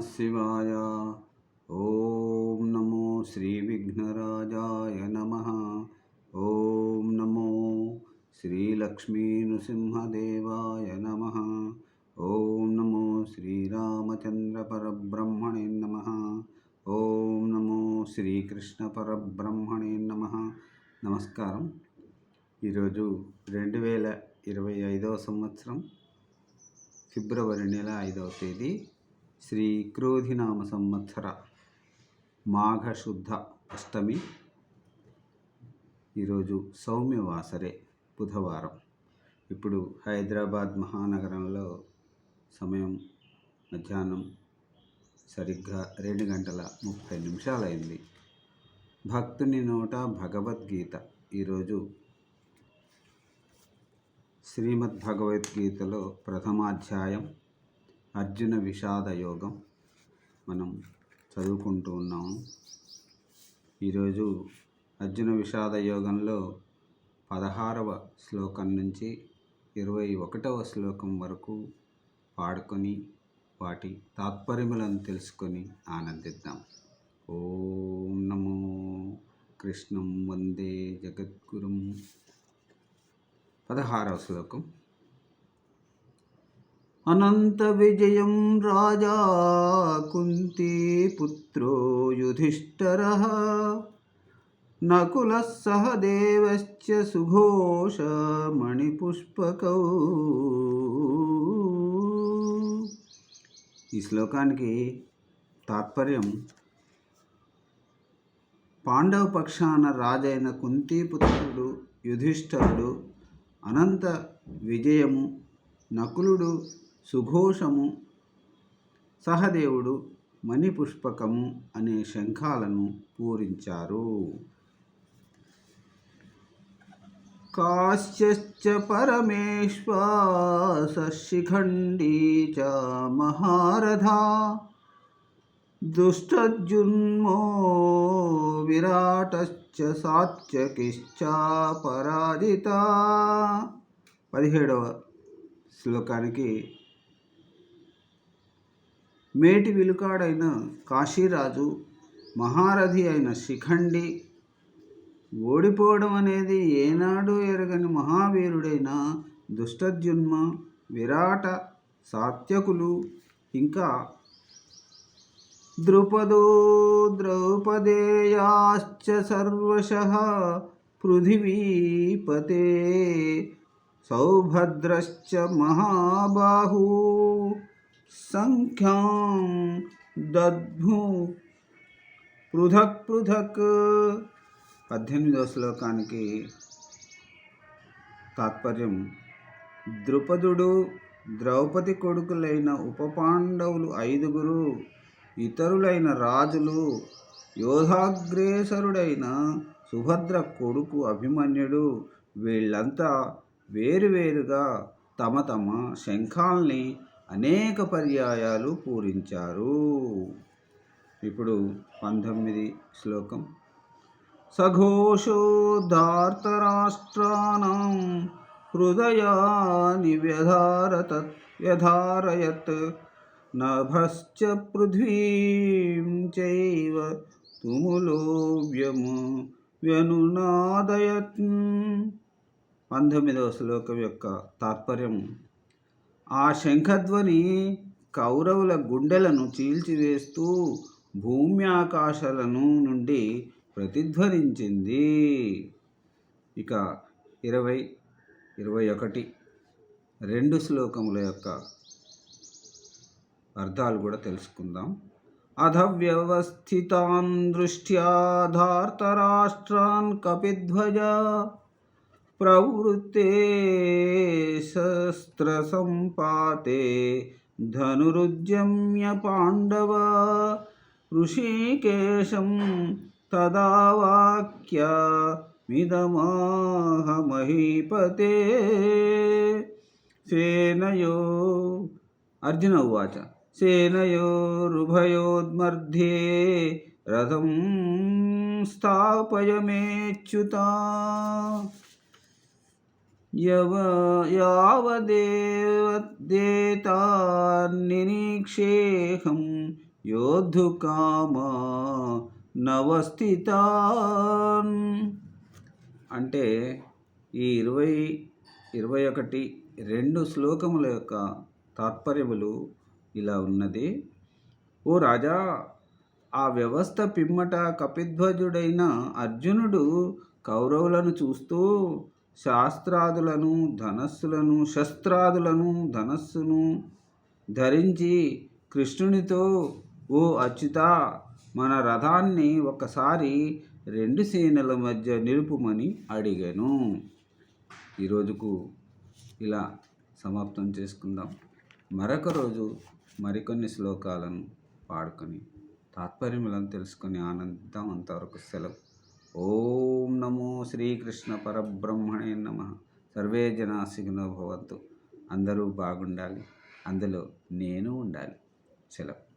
శివాయ. ఓం నమో శ్రీ విఘ్నరాజాయ నమ. ఓం నమో శ్రీ లక్ష్మీ నృసింహదేవాయ నమ. ఓం నమో శ్రీరామచంద్ర పరబ్రహ్మణే నమ. ఓం నమో శ్రీకృష్ణ పరబ్రహ్మణే నమ. నమస్కారం. ఈరోజు రెండు వేల ఇరవై ఐదవ సంవత్సరం ఫిబ్రవరి నెల ఐదవ తేదీ. శ్రీ క్రోధినామ సంవత్సర మాఘశుద్ధ అష్టమి. ఈరోజు సౌమ్యవాసరే బుధవారం. ఇప్పుడు హైదరాబాద్ మహానగరంలో సమయం మధ్యాహ్నం సరిగ్గా రెండు గంటల ముప్పై నిమిషాలైంది. భక్తుని నోట భగవద్గీత. ఈరోజు శ్రీమద్ భగవద్గీతలో ప్రథమాధ్యాయం. అర్జున విషాద యోగం మనం చదువుకుంటూ ఉన్నాము. ఈరోజు అర్జున విషాద యోగంలో పదహారవ శ్లోకం నుంచి ఇరవై ఒకటవ శ్లోకం వరకు పాడుకొని వాటి తాత్పర్యములను తెలుసుకొని ఆనందిద్దాం. ఓం నమో కృష్ణం వందే జగద్గురుం. పదహారవ శ్లోకం. అనంత విజయం రాజా కుంతీ పుత్రో యుధిష్ఠర. నకుల సహదేవశ్చ సుఘోష మణిపుష్పకౌ. ఈ శ్లోకానికి తాత్పర్యం పాండవ పక్షాన రాజైన కుంతీపుత్రుడు యుధిష్ఠరుడు అనంత విజయము నకులుడు సుఘోషము సహదేవుడు మణిపుష్పకము అనే శంఖాలను పూరించారు. కాశ్చ పరమేశ్వాసశిఖండీ చ మహారథా దుష్టజున్మో విరాటశ్చ సాత్యకిశ్చాపరాజిత పదిహేడవ శ్లోకానికి మేటి విలుకాడైన కాశీరాజు మహారథి అయిన శిఖండి ఓడిపోవడం అనేది ఏనాడు ఎరగని మహావీరుడైన దుష్టద్యున్మ విరాట సాత్యకులు ఇంకా ద్రుపదో ద్రౌపదేయాశ్చ సర్వశ పృథివీపతే సౌభద్రశ్చ మహాబాహూ. సంఖ్యాం దద్భు. పృథక్ పృథక్. పద్దెనిమిదవ శ్లోకానికి తాత్పర్యం. ద్రుపదుడు ద్రౌపది కొడుకులైన ఉపపాండవులు ఐదుగురు ఇతరులైన రాజులు యోధాగ్రేసరుడైన సుభద్ర కొడుకు అభిమన్యుడు వీళ్ళంతా వేరువేరుగా తమ తమ శంఖాల్ని అనేక పర్యాయాలు పూరించారు. ఇప్పుడు పంతొమ్మిది శ్లోకం. సఘోషోధార్తరాష్ట్రాణం హృదయాని వ్యధారత వ్యధారయత్ నభశ్చ పృథ్వీం చైవ తుములో వ్యము వ్యనునాదయత్. పంతొమ్మిదవ శ్లోకం యొక్క తాత్పర్యం ఆ శంఖధ్వని కౌరవుల గుండెలను చీల్చివేస్తూ భూమి ఆకాశాలను నుండి ప్రతిధ్వనించింది. ఇక ఇరవై ఇరవై ఒకటి రెండు శ్లోకముల యొక్క అర్థాలు కూడా తెలుసుకుందాం. అధవ్యవస్థితాన్ వ్యవస్థితాన్ దృష్ట్యాధార్తరాష్ట్రాన్ కపిధ్వజ प्रवृत्ते शस्त्रसम्पाते धनुरुज्यम्य पांडव ऋषिकेशम तदा वाक्यमिदमाह महीपते सेनयो अर्जुन उवाच। सेनयोरुभयोद्मध्ये रथं स्थापय मेच्युता యవ యావదేవదేతాన్నిరీక్షేహం యోధుకామా నవస్థితాన్. అంటే ఈ ఇరవై ఇరవై ఒకటి రెండు శ్లోకముల యొక్క తాత్పర్యములు ఇలా ఉన్నది. ఓ రాజా ఆ వ్యవస్థ పిమ్మట కపిధ్వజుడైన అర్జునుడు కౌరవులను చూస్తూ శాస్త్రాదులను ధనస్సులను శస్త్రాదులను ధనస్సును ధరించి కృష్ణునితో ఓ అచ్యుత మన రథాన్ని ఒకసారి రెండు సేనల మధ్య నిలుపుమని అడిగాను. ఈరోజుకు ఇలా సమాప్తం చేసుకుందాం. మరొక రోజు మరికొన్ని శ్లోకాలను పాడుకొని తాత్పర్యం ఇలా తెలుసుకొని ఆనందిద్దాం. అంతవరకు సెలవు. ఓం నమో శ్రీకృష్ణ పరబ్రహ్మణే నమ. సర్వే జనాశిగ్నో భవంతు. అందరూ బాగుండాలి. అందులో నేను ఉండాలి. సెలవు.